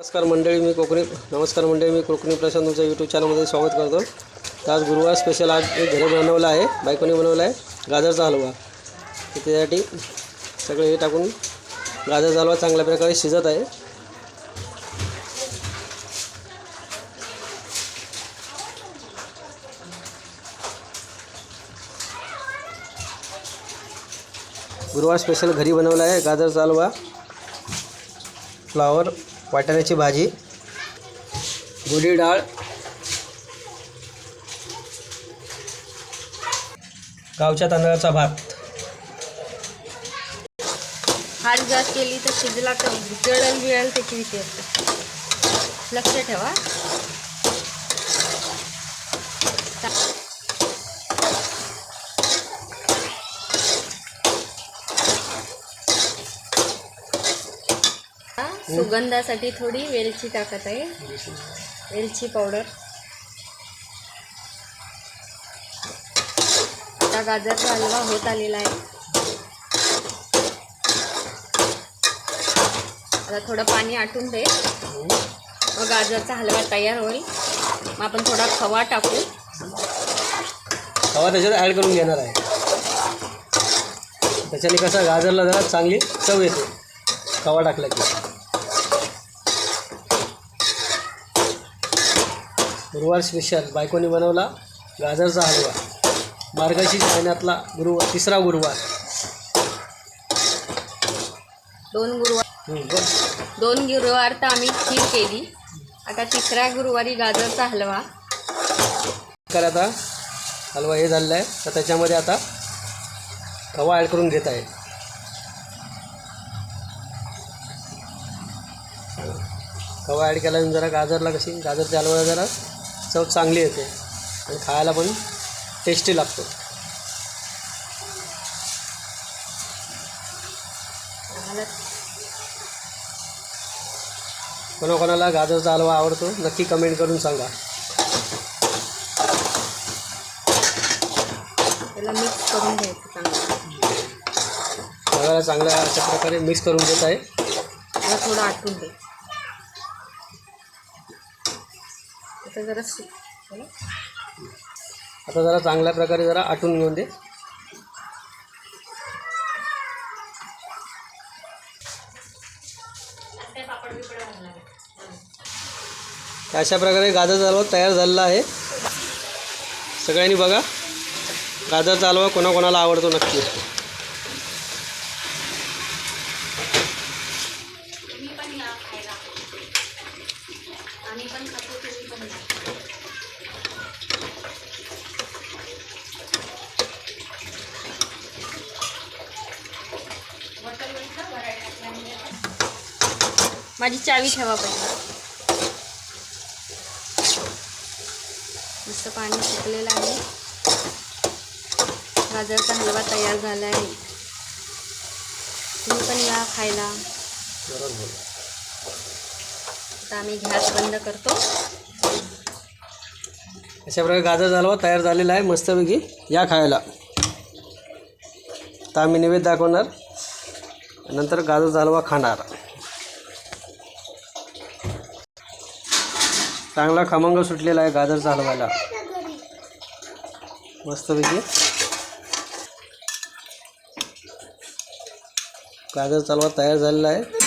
नमस्कार मंडळी मी कोकणी नमस्कार मंडळी मी कोकणी प्रशांत तुमच्या यूट्यूब चॅनलमध्ये स्वागत करतो. तर आज गुरुवार स्पेशल आज घरी बनवलं आहे बायकोने बनवला आहे गाजरचा हलवा. तर त्यासाठी सगळे हे टाकून गाजरचा हलवा चांगल्या प्रकारे शिजत आहे. गुरुवार स्पेशल घरी बनवला आहे गाजरचा हलवा फ्लावर वाटाण्याची भाजी गुढी डाळ गावच्या तांदळाचा भात. हाड जास्त केली तर शिजला तर जळल मिळेल त्याची भीती असते. लक्ष ठेवा आता सुगंधासाठी थोडी वेलची टाकत आहे. वेलची पावडर आता गाजरचा हलवा होत आलेला आहे. आता थोडं पाणी आटून दे. मग गाजरचा हलवा तयार होईल. मग आपण थोडा खवा टाकू. खवा त्याच्यात ॲड करून घेणार आहे. त्याच्याने कसं गाजरला जरा चांगली चव येते. खवा टाकला की. गुरुवार स्पेशल बायकोने बनवला गाजरचा हलवा. मार्गशीर्ष महिन्यातला गुरुवार तिसरा गुरुवार. दोन गुरुवार हं. दोन गुरुवार तर आम्ही खीर केली. आता तिसऱ्या गुरुवारी गाजरचा हलवा. तर आता. हलवा हे झालेला आहे. तर त्याच्यामध्ये आता खवा ॲड करून घेत आहे. खवा ॲड केल्यानंतर जरा गाजरला कशी गाजरच्या हलव्याला जरा चव चांगली येते. आणि खायला पण टेस्टी लागतो. कोणाकोणाला गाजरचा हलवा आवडतो नक्की कमेंट करून सांगा. त्याला मिक्स करून घ्यायचं चांगलं. सगळ्याला चांगल्या अशा प्रकारे मिक्स करून घेत आहे. थोडं आटून दे. आता जरा? आता जरा चांगल्या प्रकारे जरा आटून घेऊन दे. अशा प्रकारे गाजरचा हलवा तयार झालेला आहे. सगळ्यांनी बघा गाजरचा हलवा कोणाकोणाला आवडतो नक्की. माझी चावी ठेवा पाहिजे मस्त पाणी सुकलेलं आहे. गाजरचा हलवा तयार झाला आहे. तुम्ही पण या खायला. आता आम्ही गॅस बंद करतो. अशा प्रकारे गाजर झालवा तयार झालेला आहे मस्तपैकी. या खायला. तर आम्ही निवेद दाखवणार. नंतर गाजर हलवा खाणार. चांगला खमंग सुटलेला आहे गाजर चालवायला मस्तपैकी. गाजर चालवा तयार झालेला आहे.